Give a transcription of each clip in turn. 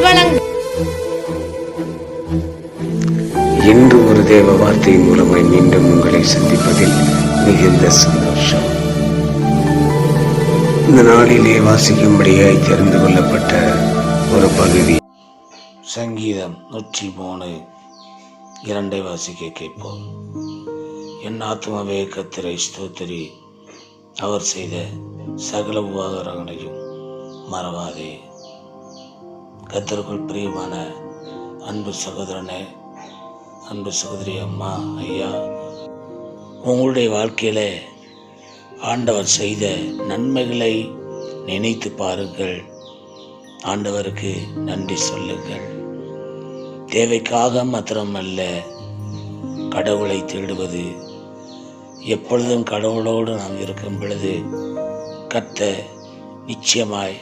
வழங்கும் இன்று ஒரு தேவ வார்த்தை மூலமாய் மீண்டும் உங்களை சந்திப்பதில் மிகுந்த சந்தோஷம். இந்த நாளிலே வாசிக்கும்படியாய் தெரிந்து கொள்ளப்பட்ட ஒரு பகுதி. சங்கீதம் நூற்றி மூணு. இரண்டை வாசிக்க கேட்போம். என் ஆத்மாவே கத்திரை ஸ்தோத்திரி. அவர் செய்த சகல உபகாரங்களையும் மறவாதே. கத்தருக்குள் பிரியமான அன்பு சகோதரனே அன்பு சகோதரி அம்மா ஐயா உங்களுடைய வாழ்க்கையில் ஆண்டவர் செய்த நன்மைகளை நினைத்து பாருங்கள். ஆண்டவருக்கு நன்றி சொல்லுங்கள். தேவைக்காக மாத்திரமல்ல கடவுளை தேடுவது. எப்பொழுதும் கடவுளோடு நாம் இருக்கும் பொழுது கத்த நிச்சயமாய்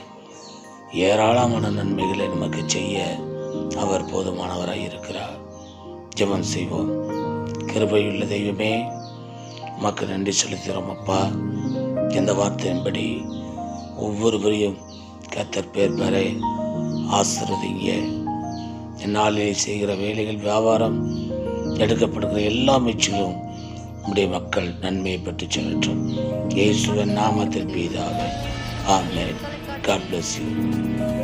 ஏராளமான நன்மைகளை நமக்கு செய்ய அவர் போதுமானவராய் இருக்கிறார். ஜெபம் செய்வோம். கிருபையுள்ள தெய்வமே உமக்கு நன்றி செலுத்துகிறோம் அப்பா. இந்த வார்த்தையின்படி ஒவ்வொருவரையும் கத்தர் பேர் பெற ஆசிர்வதிங்க. என்னாலே செய்கிற வேலைகள் வியாபாரம் எடுக்கப்படுகிற எல்லா முயற்சிகளும் நம்முடைய மக்கள் நன்மையை பெற்று செல்லட்டும். இயேசுவன் நாமத்தில் மீதாக ஆமேன். God bless you